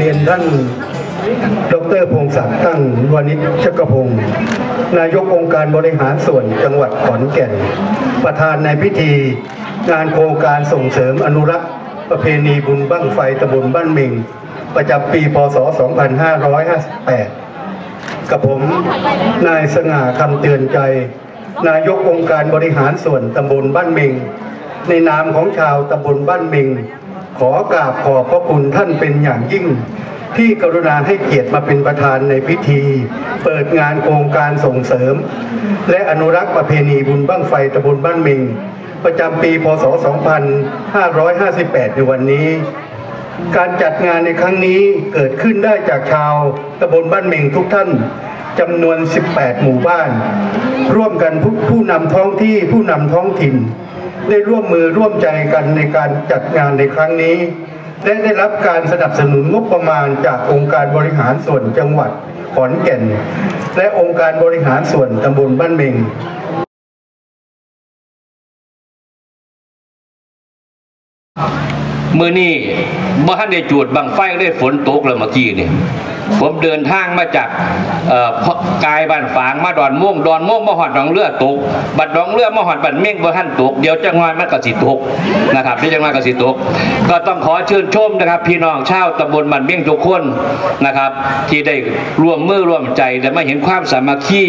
รียนท่านดรพงศักดิ์ตั้งวานิชชกพงศ์นายกองค์การบริหารส่วนจังหวัดขอนแก่น ประธานในพิธี งานโครงการส่งเสริมอนุรักษ์ประเพณีบุญบั้งไฟตำบลบ้านเมงประจำปี พศ 2558 กับผมนายสง่าคำเตือนใจ นายกองค์การบริหารส่วนตำบลบ้านเมงในนามของชาวตำบลบ้านเมง ขอกราบขอบพระคุณท่านเป็นอย่างยิ่ง ที่กรุณาให้เกียรติมาเป็นประธานในพิธี เปิดงานโครงการส่งเสริม และอนุรักษ์ประเพณีบุญบั้งไฟตำบลบ้านเมงประจำปี พศ 2558 ในวันนี้ การจัดงานในครั้งนี้เกิดขึ้นได้จากชาวตำบลบ้านเมงทุกท่านจำนวน 18 หมู่บ้าน ร่วมกันผู้ผู้นำท้องที่ผู้นำท้องถิ่น ได้ร่วมมือร่วมใจกันในการจัดงานในครั้งนี้ และได้รับการสนับสนุนงบประมาณจากองค์การบริหารส่วนจังหวัดขอนแก่น และองค์การบริหารส่วนตำบลบ้านเมงมือนี่บ่ทันได้จูดบังไฟได้ฝนตกแล้วเมื่อกี้นี่ ผมเดินทางมาจากกายบ้านฝางมาดอนม่วงดอนม่วงมาหอดหนองเลือตก บัดหนองเลือมาหอดบัดเม่งบ่ทันตก เดี๋ยวจังหวะมันก็สิตกนะครับเดี๋ยวจังหวะก็สิตก ก็ต้องขอเชิญชมนะครับ พี่น้องชาวตำบลบ้านเม่งทุกคนนะครับ ที่ได้ร่วมมือร่วมใจและมาเห็นความสามัคคี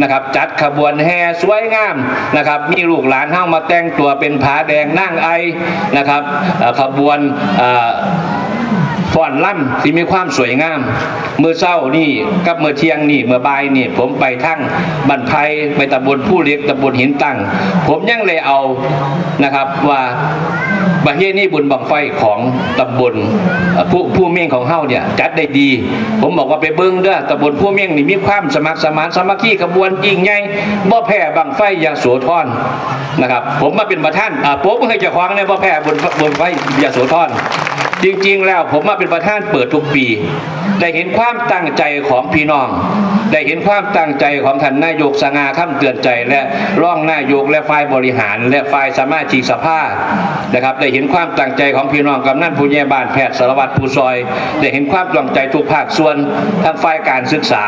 นะครับ จัดขบวนแห่สวยงามนะครับ มีลูกหลานเฮามาแต่งตัวเป็นผาแดงนั่งไอนะครับขบวนอ่อ ฟอนล่ำที่มีความสวยงามเมื่อเช้านี่กับเมื่อเที่ยงนี่เมื่อบ่ายนี่ผมไปทั้งบันไพไปตำบลผู้เล็กตำบลหินตั้ง ผมยังเลยเอานะครับว่าประเทศนี้บุญบังไฟของตำบลผู้ผู้เมี่ยงของเฮาเนี่ยจัดได้ดี ผมบอกว่าไปเบิ้งเด้อตำบลผู้เมี่ยงนี่มีความสมัครสมานสามัคคีขบวนยิ่งใหญ่บ่แพ้บังไฟยาโสธรน นะครับ ผมมาเป็นประธานอ่าผมให้เจ้างเนี่ยบ่แพ้บนบนไฟยาโสธรจริงๆ แล้วผมมาเป็นประธานเปิดทุกปี ได้เห็นความตั้งใจของพี่น้อง ได้เห็นความตั้งใจของท่านนายกสง่าข้ามเตือนใจและร่องนายกและฝ่ายบริหาร และฝ่ายสมาชิกสภานะครับ ได้เห็นความตั้งใจของพี่น้องกำนันผู้ใหญ่บ้านแพทย์สารวัตรผู้ซอย ได้เห็นความตั้งใจทุกภาคส่วนทั้งฝ่ายการศึกษา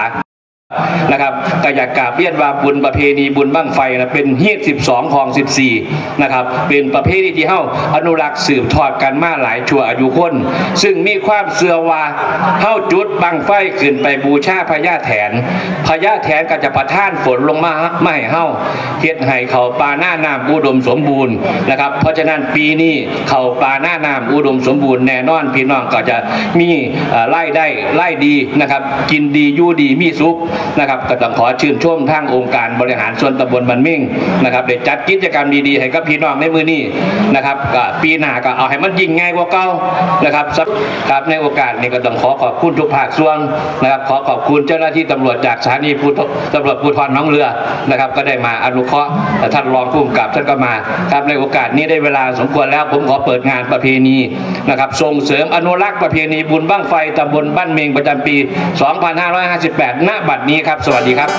นะครับก็อยากกราบเรียนว่าบุญประเพณีบุญบั้งไฟนะเป็นเฮีย12ของ14นะครับเป็นประเพณีที่เฮาอนุรักษ์สืบทอดกันมาหลายชั่วอายุคน ซึ่งมีความเสื่อว่าเฮาจุดบั้งไฟขึ้นไปบูชาพญาแถนพญาแถนก็จะประท่านฝนลงมาไม่ให้เฮาเฮ็ดให้เขาปลาหน้าน้ำอุดมสมบูรณ์นะครับ เพราะฉะนั้นปีนี้เขาปลาหน้าน้ำอุดมสมบูรณ์แน่นอนพี่น้องก็จะมีไล่ได้ไล่ดีนะครับ กินดีอยู่ดีมีสุขนะครับก็ต้องขอชื่นชมทางองค์การบริหารส่วนตำบลบันมิ่งนะครับได้จัดกิจกรรมดีๆ ให้กับพี่น้องในมือนี้นะครับก็ปีหน้าก็เอาให้มันยิ่งง่ายกว่าเก่านะครับครับในโอกาสนี้ก็ต้องขอขอบคุณทุกภาคส่วนนะครับ ขอขอบคุณเจ้าหน้าที่ตำรวจจากสถานีตำรวจภูธรน้องเรือนะครับ ก็ได้มาอนุเคราะห์ท่านรองผู้กำกับท่านก็มาครับในโอกาสนี้ได้เวลาสมควรแล้วผมขอเปิดงานประเพณีนะครับ ส่งเสริมอนุรักษ์ประเพณีบุญบั้งไฟตำบลบ้านเมงประจำปี 2558 ณ บัดนี้ครับสวัสดีครับ